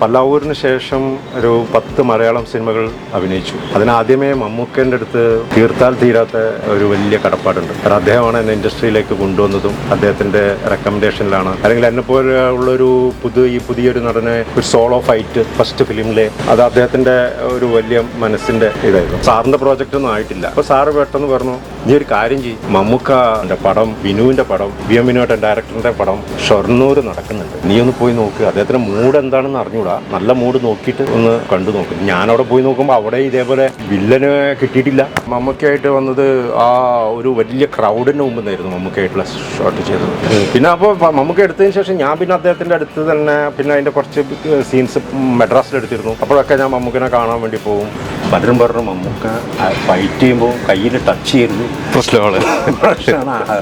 പല്ലാവൂരിന് ശേഷം ഒരു പത്ത് മലയാളം സിനിമകൾ അഭിനയിച്ചു. അതിനാദ്യമേ മമ്മൂക്കേന്റെ അടുത്ത് തീർത്താൽ തീരാത്ത ഒരു വലിയ കടപ്പാടുണ്ട്. കാരണം അദ്ദേഹമാണ് എന്നെ ഇൻഡസ്ട്രിയിലേക്ക് കൊണ്ടുവന്നതും അദ്ദേഹത്തിന്റെ റെക്കമെൻഡേഷനിലാണ് അല്ലെങ്കിൽ എന്നെ പോലെയുള്ളൊരു പുതു ഈ പുതിയൊരു നടനെ ഒരു സോളോ ഫൈറ്റ് ഫസ്റ്റ് ഫിലിമിലെ അത് അദ്ദേഹത്തിന്റെ ഒരു വലിയ മനസ്സിന്റെ ഇതായിരുന്നു. സാറിന്റെ പ്രോജക്റ്റ് ഒന്നും ആയിട്ടില്ല. അപ്പോൾ സാറ് പെട്ടെന്ന് പറഞ്ഞു നീ ഒരു കാര്യം ചെയ്യും. മമ്മൂക്കന്റെ പടം വിനുവിന്റെ പടം വി എം വിനുവേട്ടൻ ഡയറക്ടറിന്റെ പടം ഷൊർണൂർ നടക്കുന്നുണ്ട്. നീ ഒന്ന് പോയി നോക്ക്. അദ്ദേഹത്തിന്റെ മൂഡ് എന്താണെന്ന് നല്ല മൂഡ് നോക്കിയിട്ട് ഒന്ന് കണ്ടു നോക്കും. ഞാനവിടെ പോയി നോക്കുമ്പോൾ അവിടെ ഇതേപോലെ വില്ലന് കിട്ടിയിട്ടില്ല. മമ്മക്കായിട്ട് വന്നത് ആ ഒരു വലിയ ക്രൗഡിന്റെ മുമ്പ് നിന്നായിരുന്നു മമ്മക്കായിട്ടുള്ള ഷോട്ട് ചെയ്തത്. പിന്നെ അപ്പോൾ മമ്മക്ക് എടുത്തതിന് ശേഷം ഞാൻ പിന്നെ അദ്ദേഹത്തിന്റെ അടുത്ത് തന്നെ പിന്നെ അതിന്റെ കുറച്ച് സീൻസ് മെഡ്രാസിൽ എടുത്തിരുന്നു. അപ്പോഴൊക്കെ ഞാൻ മമ്മൂക്കിനെ കാണാൻ വേണ്ടി പോകും പലരും പറഞ്ഞു മമ്മൂക്ക ഫൈറ്റ് ചെയ്യുമ്പോൾ കയ്യിൽ ടച്ച് ചെയ്യുന്നു പ്രശ്നമാണ്. പ്രശ്നമാണ്.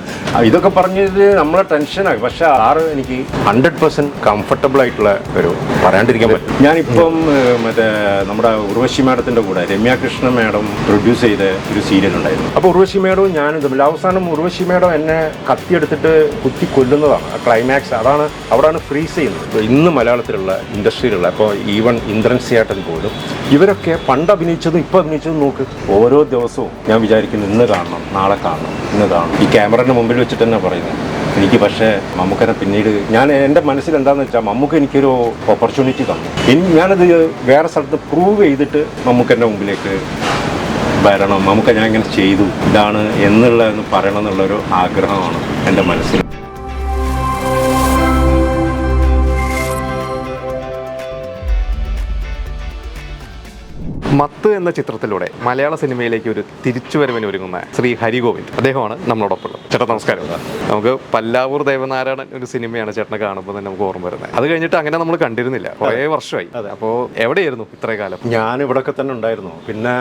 ഇതൊക്കെ പറഞ്ഞത് നമ്മളെ ടെൻഷനായി പക്ഷെ ആറ് എനിക്ക് ഹൺഡ്രഡ് പെർസെന്റ് കംഫർട്ടബിൾ ആയിട്ടുള്ള ഒരു പറയാണ്ടിരിക്കാൻ പറ്റും. ഞാനിപ്പം മറ്റേ നമ്മുടെ ഉർവശി മാഡത്തിന്റെ കൂടെ രമ്യ കൃഷ്ണ മാഡം പ്രൊഡ്യൂസ് ചെയ്ത ഒരു സീരിയൽ ഉണ്ടായിരുന്നു. അപ്പോൾ ഉർവശി മാഡവും ഞാനും തമ്മിൽ അവസാനം ഉർവശി മാഡം എന്നെ കത്തിയെടുത്തിട്ട് കുത്തി കൊല്ലുന്നതാണ് ക്ലൈമാക്സ് അതാണ് അവിടെയാണ് ഫ്രീസ് ചെയ്യുന്നത്. ഇന്ന് മലയാളത്തിലുള്ള ഇൻഡസ്ട്രിയിലുള്ള ഇപ്പോൾ ഈവൻ ഇന്ദ്രൻ സിയാട്ടൻ പോലും ഇവരൊക്കെ പണ്ട് അഭിനയിച്ചതും ഇപ്പം അഭിനയിച്ചതും നോക്ക്. ഓരോ ദിവസവും ഞാൻ വിചാരിക്കുന്നു ഇന്ന് കാണണം നാളെ കാണണം ഇന്ന് കാണണം. ഈ ക്യാമറയുടെ മുമ്പിൽ വെച്ചിട്ട് തന്നെ പറയുന്നത് എനിക്ക് പക്ഷേ മമ്മൂക്കനെ പിന്നീട് ഞാൻ എന്റെ മനസ്സിൽ എന്താണെന്ന് വെച്ചാൽ മമ്മൂക്ക എനിക്കൊരു ഓപ്പർച്യൂണിറ്റി തന്നു. ഇനി ഞാനത് വേറെ സ്ഥലത്ത് പ്രൂവ് ചെയ്തിട്ട് മമ്മൂക്കന്റെ മുമ്പിലേക്ക് വരണം. മമ്മൂക്ക ഞാൻ ഇങ്ങനെ ചെയ്തു. ഇതാണ് എന്നുള്ളതെന്ന് പറയണം എന്നുള്ളൊരു ആഗ്രഹമാണ് എന്റെ മനസ്സിൽ. മത്ത് എന്ന ചിത്രത്തിലൂടെ മലയാള സിനിമയിലേക്ക് ഒരു തിരിച്ചുവരവിന് ഒരുങ്ങുന്ന ശ്രീ ഹരിഗോവിന്ദ്. അദ്ദേഹമാണ് നമ്മളോടൊപ്പം ഉള്ളത്. ചേട്ടാ നമസ്കാരം. നമുക്ക് പല്ലാവൂർ ദേവനാരായണൻ ഒരു സിനിമയാണ് ചേട്ടനെ കാണുമ്പോൾ തന്നെ നമുക്ക് ഓർമ്മ വരുന്നത്. അത് കഴിഞ്ഞിട്ട് അങ്ങനെ നമ്മൾ കണ്ടിരുന്നില്ല. കുറേ വർഷമായി. അപ്പോൾ എവിടെയായിരുന്നു ഇത്രയും കാലം? ഞാൻ ഇവിടെയൊക്കെ തന്നെ ഉണ്ടായിരുന്നു. പിന്നെ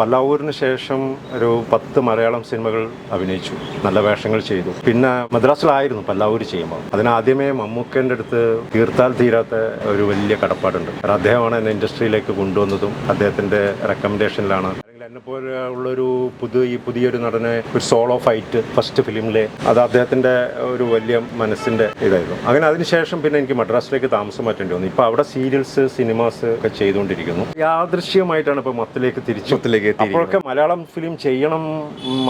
പല്ലാവൂരിന് ശേഷം ഒരു പത്ത് മലയാളം സിനിമകൾ അഭിനയിച്ചു. നല്ല വേഷങ്ങൾ ചെയ്തു. പിന്നെ മദ്രാസിലായിരുന്നു പല്ലാവൂർ ചെയ്യുമ്പോൾ. അതിനാദ്യമേ മമ്മൂക്കന്റെ അടുത്ത് തീർത്താൽ തീരാത്ത ഒരു വലിയ കടപ്പാടുണ്ട്. കാരണം അദ്ദേഹമാണ് എന്നെ ഇൻഡസ്ട്രിയിലേക്ക് കൊണ്ടുവന്നതും അദ്ദേഹത്തിന്റെ റെക്കമെൻഡേഷനിലാണ് അല്ലെങ്കിൽ എന്നെ പോലെ ഉള്ളൊരു പുതു ഈ പുതിയൊരു നടനെ ഒരു സോളോ ഫൈറ്റ് ഫസ്റ്റ് ഫിലിമിലെ അത് അദ്ദേഹത്തിന്റെ ഒരു വലിയ മനസ്സിന്റെ ഇതായിരുന്നു. അങ്ങനെ അതിനുശേഷം പിന്നെ എനിക്ക് മദ്രാസിലേക്ക് താമസം മാറ്റേണ്ടി വന്നു. ഇപ്പോൾ അവിടെ സീരിയൽസ് സിനിമാസ് ഒക്കെ ചെയ്തുകൊണ്ടിരിക്കുന്നു. യാദൃശ്യമായിട്ടാണ് ഇപ്പോൾ മത്തിലേക്ക് തിരിച്ചു മത്തിലേക്ക്. അപ്പോഴൊക്കെ മലയാളം ഫിലിം ചെയ്യണം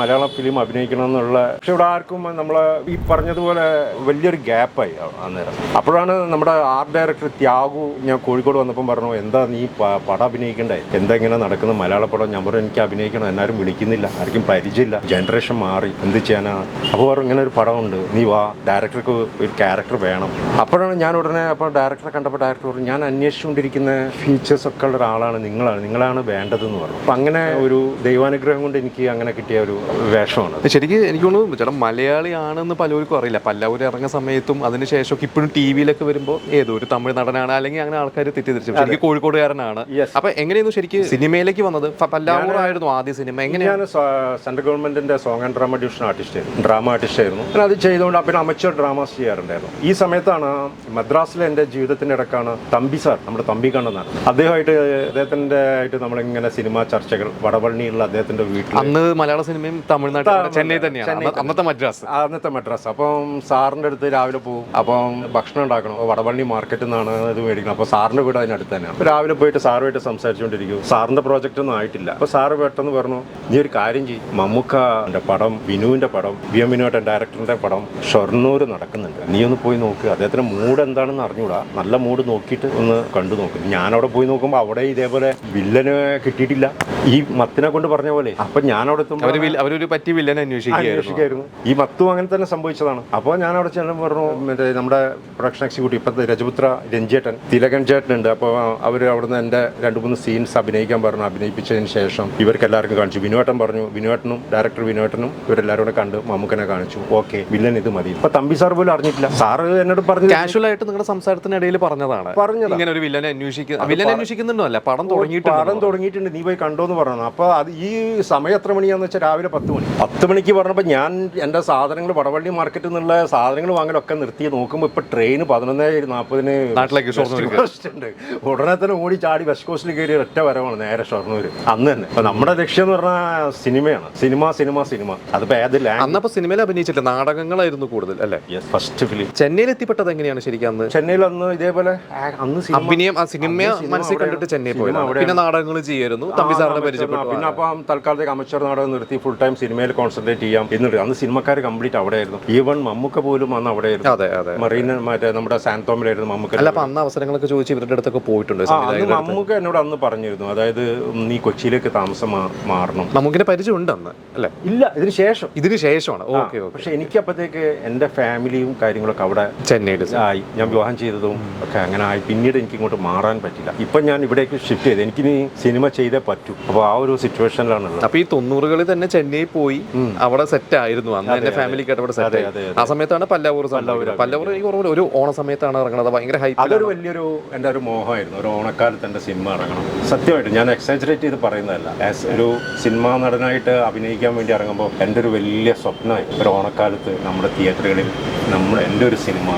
മലയാളം ഫിലിം അഭിനയിക്കണം എന്നുള്ള പക്ഷെ ഇവിടെ ആർക്കും നമ്മൾ ഈ പറഞ്ഞതുപോലെ വലിയൊരു ഗ്യാപ്പായി അന്നേരം അപ്പോഴാണ് നമ്മുടെ ആർട്ട് ഡയറക്ടർ ത്യാഗു ഞാൻ കോഴിക്കോട് വന്നപ്പം പറഞ്ഞു എന്താ നീ പടം അഭിനയിക്കണ്ടേ? എന്താ ഇങ്ങനെ നടക്കുന്ന മലയാള പടം ഞാൻ പറഞ്ഞു എനിക്ക് അഭിനയിക്കണം എന്നാരും വിളിക്കുന്നില്ല ആർക്കും പരിചയമില്ല. ജനറേഷൻ മാറി എന്ത് ചെയ്യാനാ? അപ്പോൾ വേറെ ഇങ്ങനെ ഒരു പടമുണ്ട്. നീ വാ ഡയറക്ടർക്ക് ഒരു ക്യാരക്ടർ വേണം. അപ്പോഴാണ് ഞാൻ ഉടനെ അപ്പോൾ ഡയറക്ടറെ കണ്ടപ്പോൾ ഡയറക്ടർ പറഞ്ഞു ഞാൻ അന്വേഷിച്ചുകൊണ്ടിരിക്കുന്ന ഫീച്ചേഴ്സ് ഒക്കെ ഉള്ള ഒരാളാണ് നിങ്ങളാണ്. നിങ്ങളാണ് വേണ്ടതെന്ന് പറഞ്ഞു. അപ്പം അങ്ങനെ ഒരു ദൈവാനുഗ്രഹം കൊണ്ട് എനിക്ക് അങ്ങനെ കിട്ടിയ ഒരു വേഷമാണ്. ശരിക്കും എനിക്ക് തോന്നുന്നു ചേട്ടാ മലയാളിയാണെന്ന് പലർക്കും അറിയില്ല. പല്ലവരും ഇറങ്ങുന്ന സമയത്തും അതിനുശേഷമൊക്കെ ഇപ്പോഴും ടി വിയിലൊക്കെ വരുമ്പോൾ ഏതോ ഒരു തമിഴ് നടനാണ് അല്ലെങ്കിൽ അങ്ങനെ ആൾക്കാർ തെറ്റിദ്ധരിച്ചു. എനിക്ക് കോഴിക്കോടുകാരനാണ്. അപ്പൊ എങ്ങനെയായിരുന്നു ശരിക്കും സിനിമയിലേക്ക് വന്നത്? പല്ലാവൂർ ആയിരുന്നു ആദ്യ സിനിമ. എങ്ങനെയാണ് സെൻട്രൽ ഗവൺമെന്റിന്റെ song and drama division artist ആയിരുന്നു ഡ്രാമ ആർട്ടിസ്റ്റ് ആയിരുന്നു. പിന്നെ അത് ചെയ്തുകൊണ്ട് പിന്നെ അമച്ചർ ഡ്രാമാസ് ചെയ്യാറുണ്ടായിരുന്നു. ഈ സമയത്താണ് മദ്രാസിലെ എന്റെ ജീവിതത്തിന്റെ ഇടക്കാണ് തമ്പി സാർ നമ്മുടെ തമ്പി കണ്ണെന്ന് അദ്ദേഹമായിട്ട് അദ്ദേഹത്തിന്റെ ആയിട്ട് നമ്മളിങ്ങനെ സിനിമാ ചർച്ചകൾ വടവള്ളിയുള്ള അദ്ദേഹത്തിന്റെ വീട്ടിൽ അന്ന് മലയാള സിനിമയും തമിഴ്നാട്ടിൽ ചെന്നൈ തന്നെയാണ്. അന്ന- അന്നത്തെ മദ്രാസ്. അന്നത്തെ മദ്രാസ്. അപ്പം സാറിന്റെ അടുത്ത് രാവിലെ പോകും. അപ്പം ഭക്ഷണം ഉണ്ടാക്കണം. വടവള്ളി മാർക്കറ്റിൽ നിന്നാണ് ഇത് മേടിക്കണം അപ്പോൾ സാറിന്റെ വീട് അതിനടുത്ത് തന്നെയാണ്. രാവിലെ പോയിട്ട് സാറുമായിട്ട് സംസാരിച്ചുകൊണ്ടിരിക്കും. സാറിന്റെ പ്രോജക്റ്റ് ഒന്നും ആയിട്ടില്ല. അപ്പോൾ സാറ് പെട്ടെന്ന് പറഞ്ഞു നീ ഒരു കാര്യം ചെയ്യും. മമ്മൂക്കന്റെ പടം വിനുവിന്റെ പടം വി എം വിനുവേട്ടൻ ഡയറക്ടറിന്റെ പടം ഷൊർണൂർ നടക്കുന്നുണ്ട്. നീ ഒന്ന് പോയി നോക്ക്. അദ്ദേഹത്തിന്റെ മൂഡ് എന്താണെന്ന് അറിഞ്ഞൂടാ. നല്ല മൂഡ് നോക്കിയിട്ട് ഒന്ന് കണ്ടു നോക്ക്. ഞാനവിടെ പോയി നോക്കുമ്പോൾ അവിടെ ഇതേപോലെ വില്ലന് കിട്ടിയിട്ടില്ല. ഈ മത്തിനെ കൊണ്ട് പറഞ്ഞ പോലെ അപ്പൊ ഞാനവിടെ അവിടെ അവരൊരു പറ്റി വില്ലനെ അന്വേഷിക്കുകയായിരുന്നു. ഈ മത്തും അങ്ങനെ തന്നെ സംഭവിച്ചതാണ്. അപ്പോൾ ഞാൻ അവിടെ ചെല്ലുമ്പോൾ പറഞ്ഞു മറ്റേ നമ്മുടെ പ്രൊഡക്ഷൻ എക്സിക്യൂട്ടീവ് ഇപ്പോഴത്തെ രജപുത്ര രഞ്ജേട്ടൻ തിലകൻ ചേട്ടനുണ്ട്. അപ്പോൾ അവർ അവിടുന്ന് എന്റെ രണ്ട് മൂന്ന് സീൻസ് അഭിനയിക്കാൻ പറഞ്ഞു. അഭിനയിപ്പിച്ചതിന് ശേഷം ഇവർക്ക് എല്ലാവർക്കും കാണിച്ചു. വിനുവേട്ടൻ പറഞ്ഞു വിനുവേട്ടനും ഡയറക്ടർ വിനുവേട്ടനും ഇവരെല്ലാവരും കൂടെ കണ്ട് മമ്മൂക്കനെ കാണിച്ചു. ഓക്കെ വില്ലൻ ഇത് മതി. ഇപ്പൊ തമ്പി സാർ പോലും അറിഞ്ഞിട്ടില്ല. സാറ് എന്നോട് പറഞ്ഞു കാഷ്വൽ ആയിട്ട് നിങ്ങളുടെ സംസാരത്തിനിടയിൽ പറഞ്ഞതാണ്. പറഞ്ഞത്. ഇങ്ങനെ ഒരു വില്ലനെ അന്വേഷിക്കുന്ന വില്ലനെ അന്വേഷിക്കുന്നുണ്ടോ അല്ല പടം തുടങ്ങിയിട്ടുണ്ട് പടം തുടങ്ങിയിട്ടുണ്ട്. നീ പോയി കണ്ടോ എന്ന് പറഞ്ഞു അപ്പോൾ അത് ഈ സമയം എത്ര മണിയാന്ന് വെച്ചാൽ രാവിലെ പത്ത് മണി. പത്ത് മണിക്ക് പറഞ്ഞപ്പോൾ ഞാൻ എന്റെ സാധനങ്ങൾ വടവള്ളി മാർക്കറ്റിൽ നിന്നുള്ള സാധനങ്ങൾ വാങ്ങലൊക്കെ നിർത്തി നോക്കുമ്പോൾ ഇപ്പോൾ ട്രെയിൻ പതിനൊന്ന് നാൽപ്പതിന് നാട്ടിലേക്ക്. ഉണ്ട്. ഉടനെ തന്നെ ഓടി ചാടി വെസ്റ്റ് കോസ്റ്റിൽ കയറി ഒറ്റ വരവാണ് നേരെ ഷൊർണൂർ അന്ന് തന്നെ. നമ്മുടെ ലക്ഷ്യം എന്ന് പറഞ്ഞാൽ സിനിമയാണ്. Cinema cinema cinema. അതിപ്പോ ഏത് അന്നപ്പോ സിനിമയിൽ അഭിനയിച്ചില്ല. നാടകങ്ങളായിരുന്നു കൂടുതൽ അല്ലേ? ഫസ്റ്റ് ഫിലിം ചെന്നൈയിൽ എത്തിപ്പെട്ടത് എങ്ങനെയാണ് ശരിക്കും അന്ന്? ചെന്നൈയിൽ അന്ന് ഇതേപോലെ അന്ന് സിനിമ അഭിനയം ആ സിനിമ മനസ്സിൽ. കണ്ടിട്ട് ചെന്നൈ സിനിമ പോയത്. പിന്നെ നാടകങ്ങൾ ചെയ്യായിരുന്നു. തമ്പി സാറിനെ പരിചയപ്പെട്ടു. പിന്നെ അപ്പം തൽക്കാലത്തേക്ക് അമച്ചർ നാടകം നിർത്തി ഫുൾ ടൈം സിനിമയിൽ കോൺസെൻട്രേറ്റ് ചെയ്യാം എന്നിട്ട് അന്ന് സിനിമക്കാർ കംപ്ലീറ്റ് അവിടെ ആയിരുന്നു ഈവൻ മമ്മൂക്ക പോലും അന്ന് അവിടെയായിരുന്നു. അതെ അതെ. മറീന മറ്റേ നമ്മുടെ സാന്തോമിലായിരുന്നു മമ്മൂക്ക അല്ല അപ്പൊ അന്ന് അവസരങ്ങളൊക്കെ ചോദിച്ച് ഇവരുടെ അടുത്തൊക്കെ പോയിട്ടുണ്ട് ആ, അന്ന് മമ്മൂക്ക എന്നോട് അന്ന് പറഞ്ഞിരുന്നു. അതായത് നീ കൊച്ചിയിലേക്ക് താമസം മാ- മാറണം. നമുക്കിന്റെ പരിചയം ഉണ്ടെന്ന് അല്ലെ? ഇല്ല ഇതിന് ശേഷം. ഇതിന് ശേഷമാണ്. Okay okay. പക്ഷെ എനിക്ക് അപ്പോഴത്തേക്ക് എന്റെ ഫാമിലിയും കാര്യങ്ങളൊക്കെ അവിടെ ചെന്നൈയിൽ ആയി. ഞാൻ വിവാഹം ചെയ്തതും ഒക്കെ അങ്ങനെ ആയി. പിന്നീട് എനിക്ക് ഇങ്ങോട്ട് മാറാൻ പറ്റില്ല. ഇപ്പം ഞാൻ ഇവിടേക്ക് ഷിഫ്റ്റ് ചെയ്ത്. എനിക്കിനി സിനിമ ചെയ്തേ പറ്റൂ. അപ്പോൾ ആ ഒരു സിറ്റുവേഷനിലാണ് അപ്പൊ ഈ തൊണ്ണൂറുകളിൽ തന്നെ ചെന്നൈ പോയി അവിടെ സെറ്റ് ആയിരുന്നു. അന്ന് എന്റെ ഫാമിലിക്കായിട്ട് അവിടെ സെറ്റ് ആയി. ആ സമയത്താണ് പല്ലവൂർ പല്ലവൂർ പല്ലാവൂർ എനിക്ക് ഓർമ്മ ഒരു ഓണ സമയത്താണ് ഇറങ്ങുന്നത് ഭയങ്കര ഹൈപ്പ് അതൊരു വലിയൊരു എന്റെ ഒരു മോഹമായിരുന്നു. ഒരു ഓണക്കാലത്ത് എന്റെ സിനിമ ഇറങ്ങണം. സത്യമായിട്ട് ഞാൻ എക്സാജറേറ്റ് ചെയ്ത് പറയുന്നതല്ല. ആസ് ഒരു സിനിമാ നടനായിട്ട് അഭിനയിക്കാൻ വേണ്ടി ഇറങ്ങുമ്പോൾ എന്റെ ഒരു വലിയ സ്വപ്നമായി. ഒരു ഓണക്കാലത്ത് നമ്മുടെ തിയേറ്ററുകളിൽ നമ്മൾ എന്റെ ഒരു സിനിമ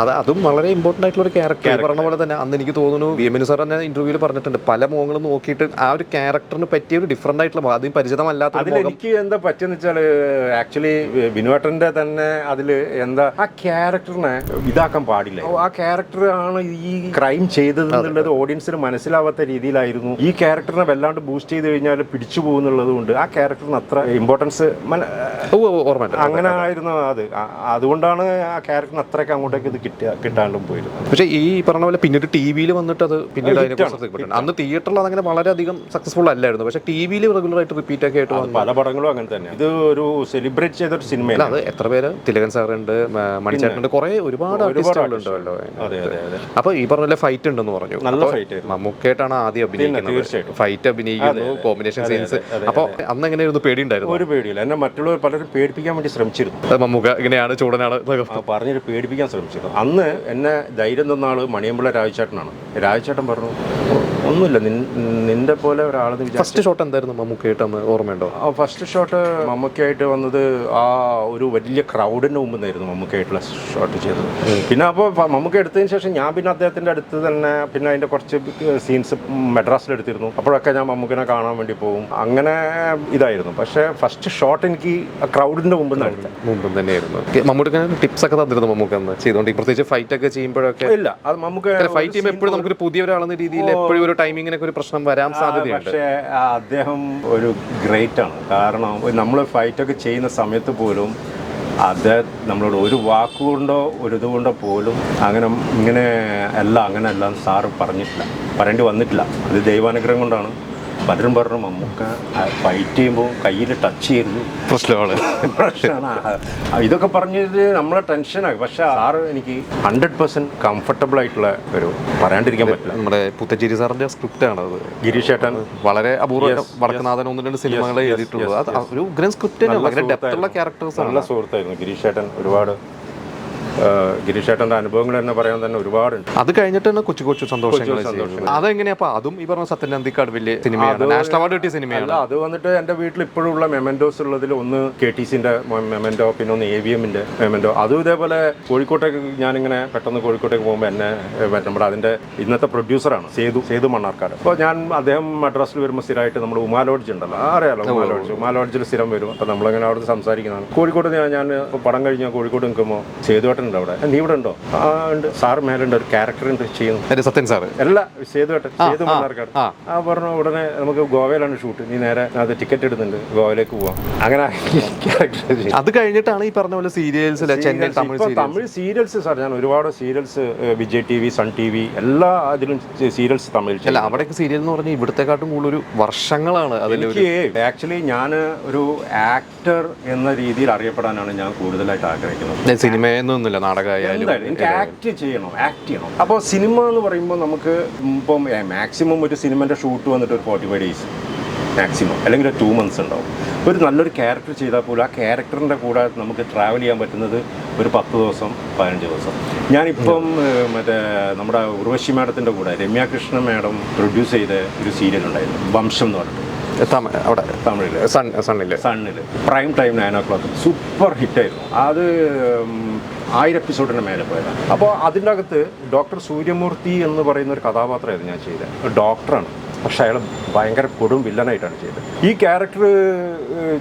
അത് അതും വളരെ ഇമ്പോർട്ടന്റ് ആയിട്ടുള്ള ഒരു ക്യാരക്ടർ പറഞ്ഞ പോലെ തന്നെ. അന്ന് എനിക്ക് തോന്നുന്നു വി എം സാർ തന്നെ ഇന്റർവ്യൂവിൽ പറഞ്ഞിട്ടുണ്ട്. പല മുഖങ്ങളും നോക്കിയിട്ട് ആ ഒരു ക്യാരക്ടറിന് പറ്റിയ ഒരു ഡിഫറെന്റ് ആയിട്ടുള്ള മുഖം. ആദ്യം പരിചിതമല്ലാത്ത അതിൽ എനിക്ക് എന്താ പറ്റിയെന്ന് വെച്ചാൽ ആക്ച്വലി ബിനുവേട്ടന്റെ തന്നെ അതിൽ എന്താ ആ ക്യാരക്ടറിനെ ഇതാക്കാൻ പാടില്ല. ആ ക്യാരക്ടർ ആണ് ഈ ക്രൈം ചെയ്തത് എന്നുള്ളത് ഓഡിയൻസിന് മനസ്സിലാവാത്ത രീതിയിലായിരുന്നു. ഈ ക്യാരക്ടറിനെ വല്ലാണ്ട് ബൂസ്റ്റ് ചെയ്ത് കഴിഞ്ഞാൽ പിടിച്ചു പോകുന്നുള്ളത് കൊണ്ട് ആ ക്യാരക്ടറിന് അത്ര ഇമ്പോർട്ടൻസ് അങ്ങനെ ആയിരുന്നു അത്. അതുകൊണ്ടാണ് ആ ക്യാരക്ടറിന് അത്രയൊക്കെ അങ്ങോട്ടേക്ക് ഇത് കിട്ടുക കിട്ടാണ്ടും പോയിരുന്നു. പക്ഷേ ഈ പറഞ്ഞ പോലെ പിന്നീട് ടി വിയിൽ വന്നിട്ട് അത് പിന്നീട് അന്ന് തിയേറ്ററിൽ അതങ്ങനെ വളരെയധികം സക്സസ്ഫുൾ അല്ലായിരുന്നു. പക്ഷേ ടി വിയിൽ റെഗുലർ ആയിട്ട് റിപ്പീറ്റ് ഒക്കെ ആയിട്ട് പല പടങ്ങളും അങ്ങനെ തന്നെ ഇത് ഒരു സെലിബ്രേറ്റ് ചെയ്ത ഒരു സിനിമയാണ് അത് എത്ര പേര്? തിലകൻ സാറുണ്ട് മണിച്ചേട്ടനുണ്ട് കുറെ ഒരുപാട് ആർട്ടിസ്റ്റുകളുണ്ടല്ലോ അതെ അതെ അതെ. അപ്പൊ ഈ പറഞ്ഞ പോലെ ഫൈറ്റ് ഉണ്ടെന്ന് പറഞ്ഞു. നല്ല ഫൈറ്റ് മമ്മൂക്കേട്ടാണ് ആദ്യം അഭിനയിക്കുന്നത്. തീർച്ചയായിട്ടും. ഫൈറ്റ് അഭിനയിക്കുന്നു കോമ്പിനേഷൻ സീൻസ് അപ്പൊ അന്ന് എങ്ങനെയായിരുന്നു പേടി ഉണ്ടായിരുന്നു ഒരു പേടിയില്ല. എന്നെ മറ്റുള്ളവർ പലരും പേടിപ്പിക്കാൻ വേണ്ടി ശ്രമിച്ചിരുന്നു. മമ്മൂക്ക ഇങ്ങനെയാണ് ചൂടനാണ് പറഞ്ഞൊരു ആ പറഞ്ഞിട്ട് ശ്രമിച്ചത് അന്ന് എന്നെ ധൈര്യം തന്ന ആൾ മണിയമ്പിള്ള രാജചേട്ടനാണ്. രാജചേട്ടൻ പറഞ്ഞു ഒന്നുമില്ല. നിന്റെ പോലെ ഒരാളെന്ന് വിചാരിച്ചു ഫസ്റ്റ് ഷോട്ട് എന്തായിരുന്നു മമ്മൂക്കായിട്ട് അന്ന് ഓർമ്മയുണ്ടോ ഫസ്റ്റ് ഷോട്ട് മമ്മൂക്കായിട്ട് വന്നത് ആ ഒരു വലിയ ക്രൗഡിന്റെ മുമ്പ് നിന്നായിരുന്നു മമ്മൂക്കായിട്ടുള്ള ഷോട്ട് ചെയ്തത് പിന്നെ അപ്പോൾ മമ്മൂക്ക എടുത്തതിന് ശേഷം ഞാൻ പിന്നെ അദ്ദേഹത്തിന്റെ അടുത്ത് തന്നെ പിന്നെ അതിന്റെ കുറച്ച് സീൻസ് മെഡ്രാസിൽ എടുത്തിരുന്നു അപ്പോഴൊക്കെ ഞാൻ മമ്മൂക്കിനെ കാണാൻ വേണ്ടി പോകും അങ്ങനെ ഇതായിരുന്നു. പക്ഷേ ഫസ്റ്റ് ഷോട്ട് എനിക്ക് ക്രൗഡിന്റെ ക്രൗഡിന്റെ മുമ്പ് മുമ്പും തന്നെയായിരുന്നു. മമ്മൂട്ടിക്ക് ടിപ്സ് ഒക്കെ തന്നിരുന്നു മമ്മൂക്ക ചെയ്തുകൊണ്ട് ഈ പ്രത്യേകിച്ച് ഫൈറ്റ് ഒക്കെ ചെയ്യുമ്പോഴൊക്കെ ഇല്ല. അത് നമുക്ക് ഫൈറ്റ് ചെയ്യുമ്പോൾ എപ്പോഴും നമുക്കൊരു പുതിയ ഒരാളെന്ന രീതിയിൽ എപ്പോഴും ഒരു ടൈമിങ്ങിനൊക്കെ ഒരു പ്രശ്നം വരാൻ സാധ്യതയുണ്ട്. പക്ഷേ അദ്ദേഹം ഒരു ഗ്രേറ്റ് ആണ് കാരണം നമ്മൾ ഫൈറ്റ് ഒക്കെ ചെയ്യുന്ന സമയത്ത് പോലും അദ്ദേഹം നമ്മളോട് ഒരു വാക്കുകൊണ്ടോ ഒരു ഇതുകൊണ്ടോ പോലും അങ്ങനെ ഇങ്ങനെ അല്ല അങ്ങനെ അല്ല സാറ് പറഞ്ഞിട്ടില്ല. പറയേണ്ടി വന്നിട്ടില്ല. അത് ദൈവാനുഗ്രഹം കൊണ്ടാണ്. പലരും പറഞ്ഞു മമ്മൂക്ക ഫൈറ്റ് ചെയ്യുമ്പോൾ കയ്യിൽ ടച്ച് ചെയ്യരുത് പ്രശ്നമാണ്. പ്രശ്നമാണ്. ഇതൊക്കെ പറഞ്ഞത് നമ്മളെ ടെൻഷനായി പക്ഷെ സാറ് എനിക്ക് ഹൺഡ്രഡ് പെർസെന്റ് കംഫർട്ടബിൾ ആയിട്ടുള്ള ഒരു പറയാണ്ടിരിക്കാൻ പറ്റില്ല. നമ്മുടെ പുത്തഞ്ചേരി സാറിന്റെ സ്ക്രിപ്റ്റ് ആണ് അത്. ഗിരീഷ് ഏട്ടൻ വളരെ അപൂർവ വടക്കുനാഥൻ ഒന്ന് രണ്ട് സിനിമകളെ എഴുതിയിട്ടുള്ളത്. ഒരു ഉഗ്രൻ സ്ക്രിപ്റ്റ് തന്നെ ഭയങ്കര ഡെപ്ത് ഉള്ള ക്യാരക്ടേഴ്സ് നല്ല സുഹൃത്തായിരുന്നു ഗിരീഷ് ഏട്ടൻ ഒരുപാട് ആ, ഗിരീഷ് ഏട്ടന്റെ അനുഭവങ്ങൾ തന്നെ പറയാൻ തന്നെ ഒരുപാടുണ്ട്. അത് കഴിഞ്ഞിട്ട് തന്നെ കൊച്ചു കൊച്ചു സന്തോഷം അതെങ്ങനെയാ? അപ്പൊ അതും ഈ പറഞ്ഞ സത്യൻ നന്ദിക്കാട് വലിയ സിനിമയാണ്. നാഷണൽ അവാർഡ് കിട്ടിയ സിനിമയാണ്. അത് വന്നിട്ട് എന്റെ വീട്ടിൽ ഇപ്പോഴും ഉള്ള മെമെന്റോസ് ഉള്ളതിൽ ഒന്ന് കെ ടി സിന്റെ മെമെന്റോ പിന്നെ ഒന്ന് എ വി എമ്മിന്റെ മെമെന്റോ അതും ഇതേപോലെ കോഴിക്കോട്ടേക്ക് ഞാനിങ്ങനെ പെട്ടെന്ന് കോഴിക്കോട്ടേക്ക് പോകുമ്പോൾ എന്നെ നമ്മുടെ അതിന്റെ ഇന്നത്തെ പ്രൊഡ്യൂസറാണ് സേതു സേതു മണ്ണാർക്കാട്. അപ്പോൾ ഞാൻ അദ്ദേഹം മദ്രാസിൽ വരുമ്പോൾ സ്ഥിരമായിട്ട് നമ്മൾ ഉമാ ലോഡ്ജ് ഉണ്ടല്ലോ അറിയാലോ ഉമാ ലോഡ്ജ്. ഉമാ ലോഡ്ജിൽ സ്ഥിരം വരും. അപ്പോൾ നമ്മളിങ്ങനെ അവിടെ സംസാരിക്കുന്നതാണ്. കോഴിക്കോട് ഞാൻ ഞാൻ പടം കഴിഞ്ഞാൽ കോഴിക്കോട് നിൽക്കുമ്പോൾ സേതുവേട്ടൻ ഉണ്ട് അവിടെ നീ ഇവിടെ ഉണ്ടോ? ആ ഉണ്ട്. സാറ് മേലുണ്ട് ഒരു ക്യാരക്ടർ ഉണ്ട് ചെയ്യുന്നു. സത്യൻ സാർ അല്ല സേതുവേട്ടൻ സേതു മണ്ണാർക്കാട്. ആ. പറഞ്ഞു ഉടനെ നമുക്ക് ഗോവയിലാണ് ഷൂട്ട്. നീ നേരെ അത് ടിക്കറ്റ് എടുക്കുന്നുണ്ട് ഗോവയിലേക്ക് പോവാം. അങ്ങനെ ക്യാരക്ടർ. അത് കഴിഞ്ഞിട്ടാണ് ഈ പറഞ്ഞ പോലെ സീരിയൽസ് തമിഴ് സീരിയൽസ് സാർ ഞാൻ ഒരുപാട് serials Vijay T V Sun T V എല്ലാ അതിലും സീരിയൽസ് തമിഴ്. അല്ല അവിടെയൊക്കെ സീരിയൽ എന്ന് പറഞ്ഞാൽ ഇവിടത്തെക്കാട്ടും കൂടുതൽ ഒരു വർഷങ്ങളാണ് ആക്ച്വലി ഞാൻ ഒരു ആക്ടർ എന്ന രീതിയിൽ അറിയപ്പെടാനാണ് ഞാൻ കൂടുതലായിട്ട് ആഗ്രഹിക്കുന്നത്. സിനിമയെന്നൊന്നുമില്ല നാടകമായാലും എനിക്ക് ആക്ട് ചെയ്യണം ആക്ട് ചെയ്യണം. അപ്പോൾ സിനിമ എന്ന് പറയുമ്പോൾ നമുക്ക് ഇപ്പം മാക്സിമം ഒരു സിനിമന്റെ ഷൂട്ട് വന്നിട്ട് ഒരു ഫോർട്ടി ഫൈവ് ഡേയ്സ് മാക്സിമം അല്ലെങ്കിൽ ഒരു ടു മന്ത്സ് ഉണ്ടാവും. ഒരു നല്ലൊരു ക്യാരക്ടർ ചെയ്താൽ പോലും ആ ക്യാരക്ടറിന്റെ കൂടെ നമുക്ക് ട്രാവൽ ചെയ്യാൻ പറ്റുന്നത് ഒരു പത്ത് ദിവസം പതിനഞ്ച് ദിവസം. ഞാനിപ്പം മറ്റേ നമ്മുടെ ഉർവശി മാഡത്തിന്റെ കൂടെ രമ്യ കൃഷ്ണ മാഡം പ്രൊഡ്യൂസ് ചെയ്ത ഒരു സീരിയൽ ഉണ്ടായിരുന്നു വംശം എന്ന് പറഞ്ഞിട്ട്. അവിടെ തമിഴിൽ സൺ സണ്ണിൽ. സണ്ണിൽ prime time nine o'clock super ഹിറ്റായിരുന്നു അത് ആയിരം എപ്പിസോഡിന് മേലെ പോയതാണ് അപ്പോൾ അതിന്റെ അകത്ത് ഡോക്ടർ സൂര്യമൂർത്തി എന്ന് പറയുന്ന ഒരു കഥാപാത്രമായിരുന്നു ഞാൻ ചെയ്തത്. ഡോക്ടറാണ്. പക്ഷെ അയാൾ ഭയങ്കര കൊടും വില്ലനായിട്ടാണ് ചെയ്തത്. ഈ ക്യാരക്ടർ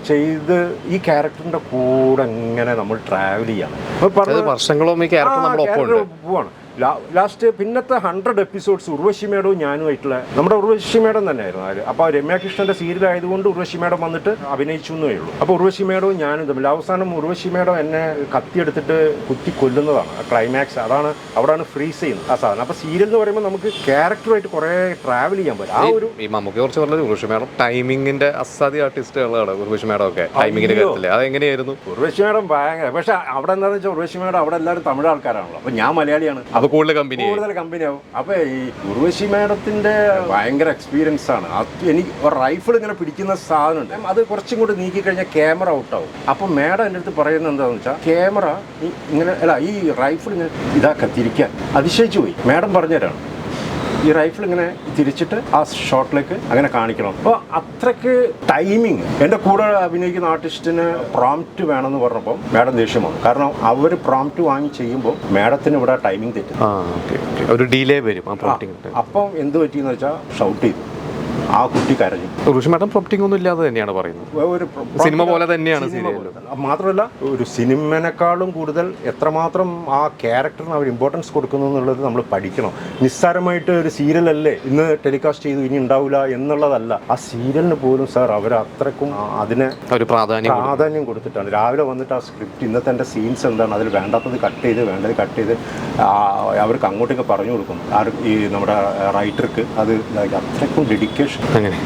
ചെയ്ത് ഈ ക്യാരക്ടറിന്റെ കൂടെ എങ്ങനെ നമ്മൾ ട്രാവൽ ചെയ്യണം. അപ്പോൾ ഈ ക്യാരക്ടർ നമ്മൾ പോവാണ്. ലാസ്റ്റ് പിന്നത്തെ ഹൺഡ്രഡ് എപ്പിസോഡ്സ് ഉർവശി മേഡവും ഞാനുമായിട്ടുള്ള നമ്മുടെ ഉർവശി മേഡം തന്നെയായിരുന്നു അതിൽ അപ്പോൾ രമ്യാകൃഷ്ണന്റെ സീരിയൽ ആയതുകൊണ്ട് ഉർവശി മേഡം വന്നിട്ട് അഭിനയിച്ചു എന്നേ ഉള്ളൂ. അപ്പോൾ ഉർവശി മേഡവും ഞാനും തമ്മിൽ അവസാനം ഉർവശി മേഡം എന്നെ കത്തിയെടുത്തിട്ട് കുത്തി കൊല്ലുന്നതാണ്. ക്ലൈമാക്സ് അതാണ് അവിടെയാണ് ഫ്രീസ് ചെയ്യുന്നത്. ആ സാധനം. അപ്പോൾ സീരിയൽ എന്ന് പറയുമ്പോൾ നമുക്ക് ക്യാരക്ടറായിട്ട് കുറേ ട്രാവൽ ചെയ്യാൻ പറ്റും. ആ ഒരു ഈ മമ്മൂക്കെ കുറിച്ച് പറഞ്ഞത് ഉർവശി മേഡം ടൈമിങ്ങിന്റെ അസാധ്യ ആർട്ടിസ്റ്റുകളാണ് ഉർവശി മേഡം ഒക്കെ. ടൈമിങ്ങിന്റെ കാര്യത്തിൽ ഉർവശി മേഡം ഭയങ്കര പക്ഷെ അവിടെ എന്താണെന്ന് വെച്ചാൽ ഉർവശി മേഡം അവിടെ എല്ലാവരും തമിഴ് ആൾക്കാരാണല്ലോ. അപ്പോൾ ഞാൻ മലയാളിയാണ്. അത് കൂടുതൽ കമ്പനി കൂടുതൽ കമ്പനിയാവും അപ്പൊ ഈ ഉർവശി മാഡത്തിന്റെ ഭയങ്കര എക്സ്പീരിയൻസ് ആണ്. എനിക്ക് റൈഫിൾ ഇങ്ങനെ പിടിക്കുന്ന സാധനമുണ്ട്. അത് കുറച്ചും കൂടി നീക്കി കഴിഞ്ഞാൽ ക്യാമറ ഔട്ടാവും അപ്പൊ മാഡം എന്റെ അടുത്ത് പറയുന്നത് എന്താണെന്ന് വെച്ചാൽ ക്യാമറ ഇങ്ങനെ അല്ല ഈ റൈഫിൾ ഇങ്ങനെ ഇതാക്ക അതിശയിച്ചു പോയി. മാഡം പറഞ്ഞുതരാണ് ഈ റൈഫിൾ ഇങ്ങനെ തിരിച്ചിട്ട് ആ ഷോട്ടിലേക്ക് അങ്ങനെ കാണിക്കണം. അപ്പോൾ അത്രയ്ക്ക് ടൈമിങ് എന്റെ കൂടെ അഭിനയിക്കുന്ന ആർട്ടിസ്റ്റിന് പ്രോംപ്റ്റ് വേണമെന്ന് പറഞ്ഞപ്പോൾ മാഡം ദേഷ്യം വന്നു. കാരണം അവർ പ്രോംപ്റ്റ് വാങ്ങി ചെയ്യുമ്പോൾ മാഡത്തിന് ഇവിടെ ടൈമിംഗ് തെറ്റും. ഒരു ഡിലേ വരും അപ്പം എന്ത് പറ്റിയെന്ന് വെച്ചാൽ ഷൗട്ട് ചെയ്തു. ആ കുട്ടി കരഞ്ഞു. ഋഷി മാഡം പ്രോപ്റ്റിംഗ് ഒന്നും ഇല്ലാതെ തന്നെയാണ് പറയുന്നത്. ഒരു സിനിമ പോലെ തന്നെയാണ്. മാത്രമല്ല ഒരു സിനിമനെക്കാളും കൂടുതൽ എത്രമാത്രം ആ ക്യാരക്ടറിന് അവർ ഇമ്പോർട്ടൻസ് കൊടുക്കുന്നു എന്നുള്ളത് നമ്മൾ പഠിക്കണം. നിസ്സാരമായിട്ട് ഒരു സീരിയൽ അല്ലേ ഇന്ന് ടെലികാസ്റ്റ് ചെയ്തു ഇനി ഉണ്ടാവില്ല എന്നുള്ളതല്ല. ആ സീരിയലിന് പോലും സാർ അവർ അത്രക്കും അതിനെ ഒരു പ്രാധാന്യം പ്രാധാന്യം കൊടുത്തിട്ടാണ്. രാവിലെ വന്നിട്ട് ആ സ്ക്രിപ്റ്റ് ഇന്നത്തെ എന്റെ സീൻസ് എന്താണ്? അതിൽ വേണ്ടാത്തത് കട്ട് ചെയ്ത് വേണ്ടത് കട്ട് ചെയ്ത് അവർക്ക് അങ്ങോട്ടേക്ക് പറഞ്ഞു കൊടുക്കും ഈ നമ്മുടെ റൈറ്റർക്ക് അത് അത്രക്കും ഡെഡിക്കേഷൻ അങ്ങനെ.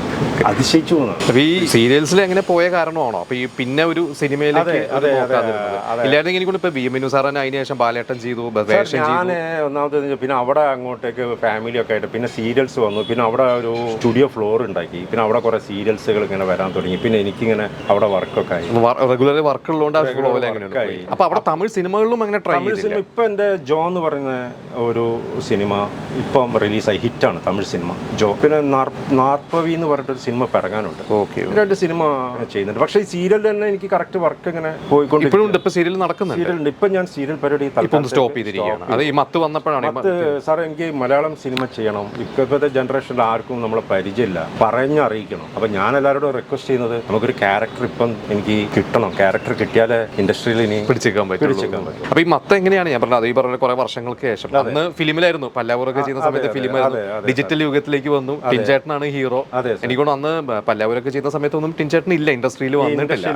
അതിശയിച്ചു അപ്പൊ ഈ സീരിയൽസിൽ അങ്ങനെ പോയ കാരണമാണോ? അപ്പൊ ഈ പിന്നെ ഒരു സിനിമയിലേക്ക്. ഇല്ലായിരുന്നെങ്കിൽ എനിക്കൊണ്ട് ഇപ്പൊ ബിഎംനു സാറിന് അതിന് ശേഷം ബാലേട്ടൻ ചെയ്തു ഞാൻ ഒന്നാമത്തെ പിന്നെ അവിടെ അങ്ങോട്ടേക്ക് ഫാമിലി ഒക്കെ ആയിട്ട് പിന്നെ സീരിയൽസ് വന്നു. പിന്നെ അവിടെ ഒരു സ്റ്റുഡിയോ ഫ്ലോർ ഉണ്ടാക്കി. പിന്നെ അവിടെ കുറെ സീരിയൽസുകൾ ഇങ്ങനെ വരാൻ തുടങ്ങി. പിന്നെ എനിക്കിങ്ങനെ അവിടെ വർക്കൊക്കെ ആയി. റെഗുലർ വർക്ക് ഉള്ളതുകൊണ്ട് ആ ഫ്ലോ എങ്ങനെയാണ് ആയി. അപ്പൊ അവിടെ തമിഴ് സിനിമകളിലും അങ്ങനെ ട്രൈ തമിഴ് സിനിമ ഇപ്പൊ എന്റെ ജോ എന്ന് പറയുന്ന ഒരു സിനിമ ഇപ്പം റിലീസായി ഹിറ്റാണ് തമിഴ് സിനിമ. ജോ. പിന്നെ നാർ- എന്ന് പറഞ്ഞിട്ടൊരു സിനിമ പിറങ്ങാനുണ്ട് ഓക്കെ രണ്ട് സിനിമ ചെയ്യുന്നുണ്ട്. പക്ഷേ ഈ സീരിയൽ തന്നെ എനിക്ക് കറക്റ്റ് വർക്ക് ഇങ്ങനെ പോയിക്കൊണ്ട് ഇപ്പൊ സീരിയൽ നടക്കുന്നുണ്ട്. സീരിയൽ ഉണ്ട്. ഇപ്പൊ ഞാൻ സീരിയൽ പരിപാടി സ്റ്റോപ്പ് ചെയ്തിരിക്കുകയാണ്. അത് ഈ മത്ത് വന്നപ്പോഴാണ് സാർ എനിക്ക് മലയാളം സിനിമ ചെയ്യണം. ഇപ്പോഴത്തെ ജനറേഷനിൽ ആർക്കും നമ്മളെ പരിചയമില്ല. പറഞ്ഞറിയിക്കണം അപ്പൊ ഞാൻ എല്ലാവരോടും റിക്വസ്റ്റ് ചെയ്യുന്നത് നമുക്കൊരു ക്യാരക്ടർ ഇപ്പം എനിക്ക് കിട്ടണം. ക്യാരക്ടർ കിട്ടിയാലേ ഇൻഡസ്ട്രിയിൽ ഇനി പിടിച്ചേക്കാൻ പറ്റും പിടിച്ചേക്കാൻ പറ്റും അപ്പൊ ഈ മത്ത എങ്ങനെയാണ് ഞാൻ പറഞ്ഞത്? ഈ പറഞ്ഞ കുറെ വർഷങ്ങൾക്ക് ശേഷം. അന്ന് ഫിലിമിലായിരുന്നു പല്ലാവൂരൊക്കെ ചെയ്യുന്ന സമയത്ത് ഫിലിമായിരുന്നു ഡിജിറ്റൽ യുഗത്തിലേക്ക് വന്നു. ടിൻചേട്ടനാണ് ഹീറോ അതെ, എനിക്ക് അന്ന് പല്ലാവൂരൊക്കെ ചെയ്യുന്ന സമയത്തൊന്നും ടിൻചേട്ടൻ ഇല്ല ഇൻഡസ്ട്രിയിൽ വന്നിട്ടില്ല.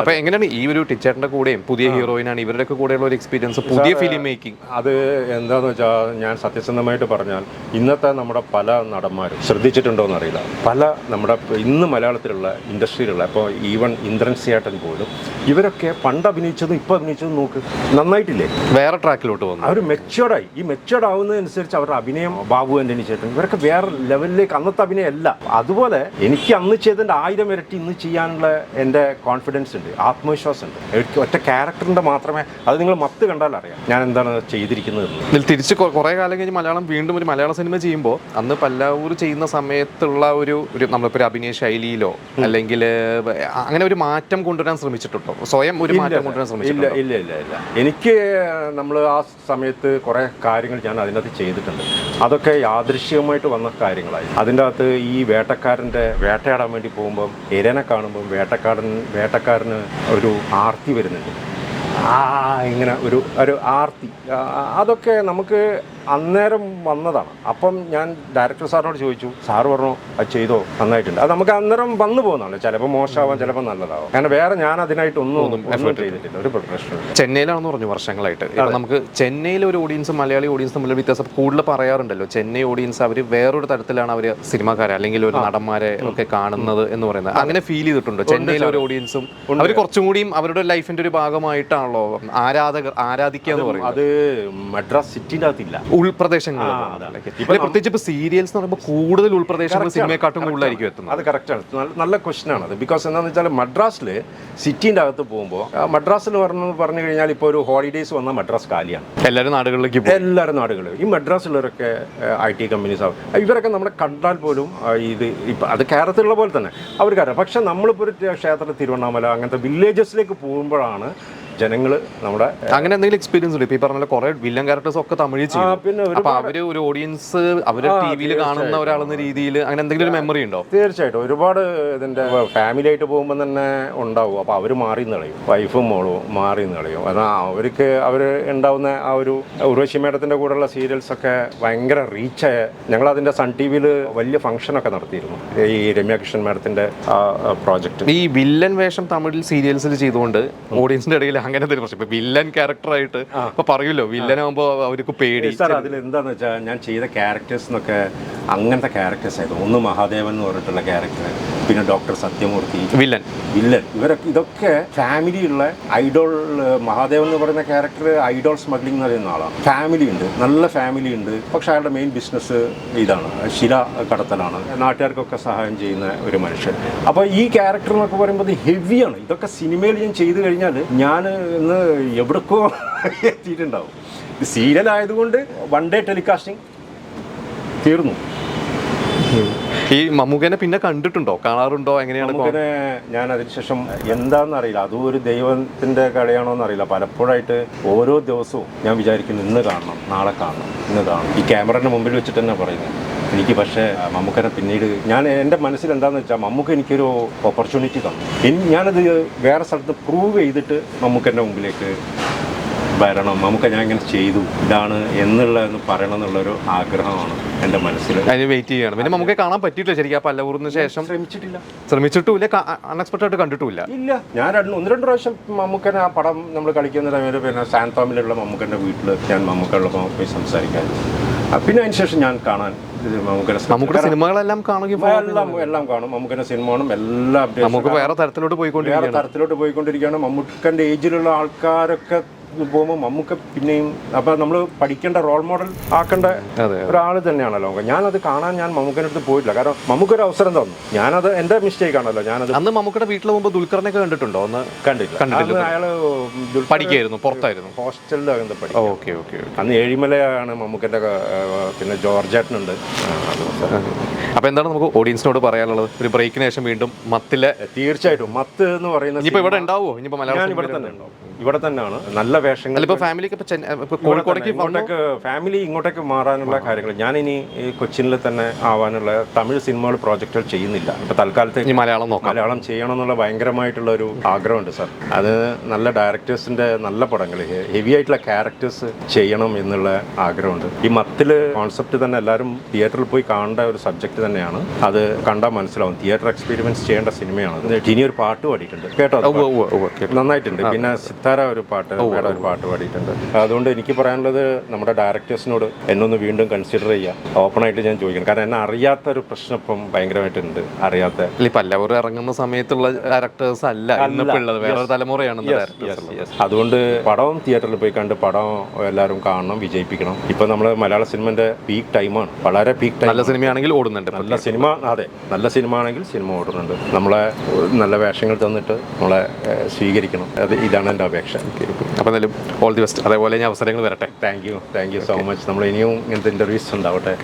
അപ്പൊ എങ്ങനെയാണ് ഈ ഒരു ടിൻചേട്ടന്റെ കൂടെയും പുതിയ ഹീറോയിനാണ് ഇവരുടെ കൂടെയുള്ള ഒരു എക്സ്പീരിയൻസ് പുതിയ ഫിലിം മേക്കിംഗ് അത് എന്താന്ന് വെച്ചാൽ ഞാൻ സത്യസന്ധമായിട്ട് പറഞ്ഞാൽ ഇന്നത്തെ നമ്മുടെ പല നടന്മാരും ശ്രദ്ധിച്ചിട്ടുണ്ടോ എന്നറിയില്ല. പല നമ്മുടെ ഇന്ന് മലയാളത്തിലുള്ള ഇൻഡസ്ട്രിയിലുള്ള ഇപ്പോൾ ഈവൻ ഇന്ദ്രൻ സിയാട്ടൻ പോലും ഇവരൊക്കെ പണ്ട് അഭിനയിച്ചതും ഇപ്പം അഭിനയിച്ചതും നോക്ക് നന്നായിട്ടില്ലേ? വേറെ ട്രാക്കിലോട്ട് വന്നു. അവർ മെച്ചുവർഡായി ഈ മെച്ചുവർഡ് ആവുന്നതനുസരിച്ച് അവരുടെ അഭിനയം ബാബു ആന്റണി ചേട്ടൻ ഇവരൊക്കെ വേറെ ലെവലിലേക്ക് അന്നത്തെ അഭിനയം അല്ല അതുപോലെ എനിക്ക് അന്ന് ചെയ്തതിന്റെ ആയിരം ഇരട്ടി ഇന്ന് ചെയ്യാനുള്ള എന്റെ കോൺഫിഡൻസ് ഉണ്ട് ആത്മവിശ്വാസം ഉണ്ട്. എനിക്ക് ഒറ്റ ക്യാരക്ടറിന്റെ മാത്രമേ അത് നിങ്ങൾ മത്ത് കണ്ടാൽ അറിയാം ഞാൻ എന്താണ് ചെയ്തിരിക്കുന്നത്. ഇതിൽ തിരിച്ച് കുറേ കാലം കഴിഞ്ഞ് മലയാളം വീണ്ടും ഒരു മലയാള സിനിമ ചെയ്യുമ്പോൾ അന്ന് പല്ലാവൂർ ചെയ്യുന്ന സമയത്തുള്ള ഒരു ഒരു നമ്മളിപ്പോൾ ഒരു അഭിനയ ശൈലിയിലോ അല്ലെങ്കിൽ അങ്ങനെ ഒരു മാറ്റം കൊണ്ടുവരാൻ ശ്രമിച്ചിട്ടുണ്ടോ? സ്വയം ഒരു മാറ്റം കൊണ്ടുവരാൻ ഇല്ല ഇല്ല ഇല്ല ഇല്ല. എനിക്ക് നമ്മൾ ആ സമയത്ത് കുറേ കാര്യങ്ങൾ ഞാൻ അതിനകത്ത് ചെയ്തിട്ടുണ്ട്. അതൊക്കെ യാദൃശ്യമായിട്ട് വന്ന കാര്യങ്ങളായി. അതിന്റെ അകത്ത് ഈ വേട്ടക്കാരന്റെ വേട്ടയാടാൻ വേണ്ടി പോകുമ്പം എരനെ കാണുമ്പം വേട്ടക്കാരൻ വേട്ടക്കാരന് ഒരു ആർത്തി വരുന്നുണ്ട്. ആ ഇങ്ങനെ ഒരു ഒരു ആർത്തി. അതൊക്കെ നമുക്ക് അന്നേരം വന്നതാണ്. അപ്പം ഞാൻ ഡയറക്ടർ സാറിനോട് ചോദിച്ചു സാറ് പറഞ്ഞു അത് ചെയ്തോ? നന്നായിട്ടുണ്ട്. അത് നമുക്ക് അന്നേരം വന്നു പോകുന്നതാണ്. ചിലപ്പോൾ മോശമാവാം ചിലപ്പോൾ നല്ലതാവും. കാരണം വേറെ ഞാൻ അതിനായിട്ട് ഒന്നും ഒന്നും ചെയ്തിട്ടില്ല. ഒരു പ്രശ്നമില്ല ചെന്നൈയിലാണെന്ന് പറഞ്ഞു വർഷങ്ങളായിട്ട്. നമുക്ക് ചെന്നൈയിലെ ഒരു ഓഡിയൻസ് മലയാളി ഓഡിയൻസ് തമ്മിൽ വ്യത്യാസം കൂടുതൽ പറയാറുണ്ടല്ലോ. ചെന്നൈ ഓഡിയൻസ് അവർ വേറൊരു തരത്തിലാണ് അവർ സിനിമാക്കാരെ അല്ലെങ്കിൽ ഒരു നടന്മാരെ ഒക്കെ കാണുന്നത് എന്ന് പറയുന്നത്. അങ്ങനെ ഫീൽ ചെയ്തിട്ടുണ്ടോ? ചെന്നൈയിലെ ഒരു ഓഡിയൻസും അവർ കുറച്ചും കൂടിയും അവരുടെ ലൈഫിന്റെ ഒരു ഭാഗമായിട്ടാണല്ലോ ആരാധകർ ആരാധിക്കുക എന്ന് പറയുന്നത്. അത് മദ്രാസ് സിറ്റിന്റെ അകത്തില്ല ഉൾപ്രദേശങ്ങൾ പ്രത്യേകിച്ച് ഇപ്പൊ സീരിയൽസ് എന്ന് പറയുമ്പോൾ കൂടുതൽ ഉൾപ്രദേശങ്ങൾ സിനിമയെക്കാട്ടും കൂടുതലായിരിക്കും എത്തുന്നത്. അത് കറക്റ്റാണ് നല്ല- നല്ല ക്വസ്റ്റൻ ആണ് അത്. ബിക്കോസ് എന്താണെന്ന് വെച്ചാൽ മദ്രാസിൽ സിറ്റിന്റെ അകത്ത് പോകുമ്പോൾ മദ്രാസിൽ പറഞ്ഞു പറഞ്ഞു കഴിഞ്ഞാൽ ഇപ്പോൾ ഒരു ഹോളിഡേയ്സ് വന്നാൽ മദ്രാസ് കാലിയാണ്. എല്ലാവരും നാടുകളിലേക്ക് എല്ലാവരും നാടുകളിലും ഈ മദ്രാസിലുള്ളവരൊക്കെ ഐ ടി കമ്പനീസ് ആവും ഇവരൊക്കെ നമ്മളെ കണ്ടാൽ പോലും ഇത് ഇപ്പം അത് കേരളത്തിലുള്ള പോലെ തന്നെ. അവർക്കറിയാം പക്ഷെ നമ്മളിപ്പോൾ ഒരു ക്ഷേത്രത്തിൽ തിരുവണ്ണാമല അങ്ങനത്തെ വില്ലേജസിലേക്ക് പോകുമ്പോഴാണ് ജനങ്ങൾ നമ്മുടെ അങ്ങനെ എന്തെങ്കിലും എക്സ്പീരിയൻസ് ഉണ്ട്? ഇപ്പൊ ഈ പറഞ്ഞ കുറെ വില്ലൻ ക്യാരക്ടേഴ്സ് ഒക്കെ തമിഴിൽ ചെയ്യും പിന്നെ അപ്പൊ അവർ ഒരു ഓഡിയൻസ് അവർ ടിവിയിൽ കാണുന്ന ഒരാളെന്ന രീതിയിൽ അങ്ങനെ എന്തെങ്കിലും ഒരു മെമ്മറി ഉണ്ടോ? തീർച്ചയായിട്ടും. ഒരുപാട് ഇതിന്റെ ഫാമിലി ആയിട്ട് പോകുമ്പോൾ തന്നെ ഉണ്ടാവും. അപ്പൊ അവർ മാറി കളയും. വൈഫും മോളും മാറി കളയും. കാരണം അവർക്ക് അവർ ഉണ്ടാവുന്ന ആ ഒരു ഉർവശി മേഡത്തിന്റെ കൂടെയുള്ള സീരിയൽസ് ഒക്കെ ഭയങ്കര റീച്ചായ ഞങ്ങൾ അതിന്റെ സൺ ടി വിയിൽ വലിയ ഫംഗ്ഷൻ ഒക്കെ നടത്തിയിരുന്നു. ഈ രമ്യ കൃഷ്ണൻ മേഡത്തിന്റെ ആ പ്രോജക്റ്റ് ഈ വില്ലൻ വേഷം തമിഴിൽ സീരിയൽസിൽ ചെയ്തുകൊണ്ട് ഓഡിയൻസിന്റെ ഇടയിൽ അങ്ങനെ എന്തെങ്കിലും പ്രശ്നം. ഇപ്പൊ വില്ലൻ ക്യാരക്ടറായിട്ട് ഇപ്പൊ പറയുമല്ലോ വില്ലൻ ആകുമ്പോൾ അവർക്ക് പേടി. സാർ അതിൽ എന്താന്ന് വെച്ചാൽ ഞാൻ ചെയ്ത ക്യാരക്ടേഴ്സ് എന്നൊക്കെ അങ്ങനത്തെ ക്യാരക്ടേഴ്സ് ആയിരുന്നു. ഒന്ന് മഹാദേവൻ എന്ന് പറഞ്ഞിട്ടുള്ള ക്യാരക്ടർ പിന്നെ ഡോക്ടർ സത്യമൂർത്തി വില്ലൻ. വില്ലൻ. ഇവരൊക്കെ ഇതൊക്കെ ഫാമിലിയുള്ള ഐഡോൾ മഹാദേവൻ എന്ന് പറയുന്ന ക്യാരക്ടർ ഐഡോൾ സ്മഗ്ലിംഗ് എന്ന് പറയുന്ന ആളാണ്. ഫാമിലി ഉണ്ട്. നല്ല ഫാമിലി ഉണ്ട്. പക്ഷെ അയാളുടെ മെയിൻ ബിസിനസ് ഇതാണ്. ശില കടത്തലാണ്. നാട്ടുകാർക്കൊക്കെ സഹായം ചെയ്യുന്ന ഒരു മനുഷ്യൻ. അപ്പോൾ ഈ ക്യാരക്ടർ എന്നൊക്കെ പറയുമ്പോൾ ഹെവിയാണ് ഇതൊക്കെ സിനിമയിൽ ഞാൻ ചെയ്തു കഴിഞ്ഞാൽ ഞാൻ ഇന്ന് എവിടേക്കോ എത്തിയിട്ടുണ്ടാവും. ഇത് സീരിയൽ ആയതുകൊണ്ട് വൺ ഡേ ടെലികാസ്റ്റിംഗ് തീർന്നു. ഈ മമ്മൂക്കനെ പിന്നെ കണ്ടിട്ടുണ്ടോ? കാണാറുണ്ടോ? എങ്ങനെയാണ് മമ്മൂക്കനെ ഞാൻ അതിനുശേഷം എന്താണെന്ന് അറിയില്ല. അതും ഒരു ദൈവത്തിന്റെ കളിയാണോ എന്നറിയില്ല പലപ്പോഴായിട്ട് ഓരോ ദിവസവും ഞാൻ വിചാരിക്കുന്നു ഇന്ന് കാണണം നാളെ കാണണം ഇന്ന് കാണണം. ഈ ക്യാമറയുടെ മുമ്പിൽ വെച്ചിട്ട് തന്നെ പറയുന്നത് എനിക്ക് പക്ഷേ മമ്മൂക്കനെ പിന്നീട് ഞാൻ എന്റെ മനസ്സിൽ എന്താണെന്ന് വെച്ചാൽ മമ്മൂക്ക എനിക്കൊരു ഓപ്പർച്യൂണിറ്റി തന്നു. ഇനി ഞാനത് വേറെ സ്ഥലത്ത് പ്രൂവ് ചെയ്തിട്ട് മമ്മൂക്കന്റെ മുമ്പിലേക്ക് വരണം. നമുക്ക് ഞാൻ ഇങ്ങനെ ചെയ്തു. ഇതാണ് എന്നുള്ള പറയണം എന്നുള്ളൊരു ആഗ്രഹമാണ് എന്റെ മനസ്സിൽ. അതിന് വെയിറ്റ് ചെയ്യണം. പിന്നെ നമുക്ക് കാണാൻ പറ്റിയിട്ടില്ല ശരിക്കും ആ പല്ലവൂറിന് ശേഷം. ശ്രമിച്ചിട്ടില്ല. ശ്രമിച്ചിട്ടുമില്ല. അൺഎക്സ്പെക്ടഡ് ആയിട്ട് കണ്ടിട്ടില്ല ഇല്ല. ഞാൻ രണ്ട് ഒന്ന് രണ്ട് പ്രാവശ്യം മമ്മൂക്കനെ ആ പടം നമ്മൾ കളിക്കുന്ന സമയത്ത് പിന്നെ സാൻതോമിലുള്ള മമ്മൂക്കന്റെ വീട്ടിൽ ഞാൻ മമ്മൂക്കുള്ളപ്പോൾ പോയി സംസാരിക്കാൻ. പിന്നെ അതിനുശേഷം ഞാൻ കാണാൻ സിനിമകളെല്ലാം കാണുകയും എല്ലാം എല്ലാം കാണും. മമ്മൂക്കന്റെ സിനിമകളും എല്ലാം നമുക്ക് വേറെ തരത്തിലോട്ട് വേറെ തരത്തിലോട്ട് പോയിക്കൊണ്ടിരിക്കുകയാണ്. മമ്മൂക്കന്റെ ഏജിലുള്ള ആൾക്കാരൊക്കെ പോകുമ്പോൾ മമ്മൂക്ക പിന്നെയും അപ്പം നമ്മൾ പഠിക്കേണ്ട റോൾ മോഡൽ ആക്കേണ്ട ഒരാൾ തന്നെയാണല്ലോ. ഞാനത് കാണാൻ ഞാൻ മമ്മൂക്കന്റെ അടുത്ത് പോയിട്ടില്ല. കാരണം മമ്മൂക്കൊരു അവസരം തന്നു. ഞാനത് എന്റെ മിസ്റ്റേക്ക് ആണല്ലോ. ഞാനത് അന്ന് മമ്മൂക്കയുടെ വീട്ടിൽ പോകുമ്പോൾ ദുൽഖറിനെ കണ്ടിട്ടുണ്ടോ? ഒന്ന് കണ്ടില്ല അയാൾ ദുൽഖർ പഠിക്കായിരുന്നു പുറത്തായിരുന്നു. ഹോസ്റ്റലിൽ അകത്ത് പഠിക്കും ഓക്കെ ഓക്കെ അന്ന് ഏഴിമലയാണ് മമ്മൂക്കന്റെ പിന്നെ ജോർജേട്ടനുണ്ട്. അപ്പോൾ അപ്പൊ എന്താണ് നമുക്ക് ഓഡിയൻസിനോട് പറയാനുള്ളത്? ഒരു ബ്രേക്കിന് ശേഷം വീണ്ടും മത്തിലെ തീർച്ചയായിട്ടും. മത്ത് എന്ന് പറയുന്നത് ഇനിയിപ്പോ ഇവിടെ ഉണ്ടാവുമോ ഇനിയിപ്പോ ഞാൻ മലയാളം ഇവിടെ തന്നെ ഉണ്ടാവും. ഇവിടെ തന്നെയാണ്. നല്ല വേഷങ്ങൾ അല്ലിപ്പോ ഫാമിലിക്ക് കോഴിക്കോടേക്ക് ഇങ്ങോട്ടേക്ക് ഫാമിലി ഇങ്ങോട്ടേക്ക് മാറാനുള്ള കാര്യങ്ങൾ. ഞാനിനി ഈ കൊച്ചിനിൽ തന്നെ ആവാനുള്ള തമിഴ് സിനിമകൾ പ്രോജക്റ്റുകൾ ചെയ്യുന്നില്ല. ഇപ്പൊ തൽക്കാലത്തേക്ക് മലയാളം നോക്കാം. മലയാളം ചെയ്യണം എന്നുള്ള ഭയങ്കരമായിട്ടുള്ള ഒരു ആഗ്രഹമുണ്ട് സാർ. അത് നല്ല ഡയറക്ടേഴ്സിന്റെ നല്ല പടങ്ങൾ. ഹെവി ആയിട്ടുള്ള ക്യാരക്ടേഴ്സ് ചെയ്യണം എന്നുള്ള ആഗ്രഹമുണ്ട്. ഈ മത്തിൽ കോൺസെപ്റ്റ് തന്നെ എല്ലാവരും തിയേറ്ററിൽ പോയി കാണേണ്ട ഒരു സബ്ജക്ട് തന്നെയാണ്. അത് കണ്ടാൽ മനസ്സിലാവും. തിയേറ്റർ എക്സ്പീരിയൻസ് ചെയ്യേണ്ട സിനിമയാണ്. ഇനി ഒരു പാട്ട് പാടിയിട്ടുണ്ട്. കേട്ടോ. നന്നായിട്ടുണ്ട്. പിന്നെ സിത്താര ഒരു പാട്ട് ഒരു പാട്ട് പാടിയിട്ടുണ്ട്. അതുകൊണ്ട് എനിക്ക് പറയാനുള്ളത് നമ്മുടെ ഡയറക്ടേഴ്സിനോട് എന്നൊന്ന് വീണ്ടും കൺസിഡർ ചെയ്യാം ഓപ്പണായിട്ട് ഞാൻ ചോദിക്കണം. കാരണം എന്നെ അറിയാത്ത ഒരു പ്രശ്നം ഇപ്പം ഭയങ്കരമായിട്ടുണ്ട്. അറിയാത്ത പല്ലവർ ഇറങ്ങുന്ന സമയത്തുള്ള ഡയറക്ടേഴ്സ് അല്ല. ഇന്നിപ്പോ ഉള്ളത്. വേറൊരു തലമുറയാണ് അതുകൊണ്ട് പടവും തിയേറ്ററിൽ പോയി കണ്ട് പടം എല്ലാവരും കാണണം വിജയിപ്പിക്കണം. ഇപ്പൊ നമ്മൾ മലയാള സിനിമന്റെ പീക്ക് ടൈമാണ് വളരെ പീക്ക് ടൈം നല്ല സിനിമയാണെങ്കിൽ ഓടുന്നുണ്ട്. നല്ല സിനിമ അതെ. നല്ല സിനിമ ആണെങ്കിൽ സിനിമ ഓടുന്നുണ്ട്. നമ്മളെ നല്ല വേഷങ്ങൾ തന്നിട്ട് നമ്മളെ സ്വീകരിക്കണം. അത് ഇതാണ് എന്റെ അപേക്ഷ. അപ്പൊ എന്തായാലും ഓൾ ദി ബെസ്റ്റ് അതേപോലെ ഞാൻ അവസരങ്ങൾ വരട്ടെ. Thank you thank you so much നമ്മൾ ഇനിയും ഇങ്ങനത്തെ ഇന്റർവ്യൂസ് ഉണ്ടാവട്ടെ.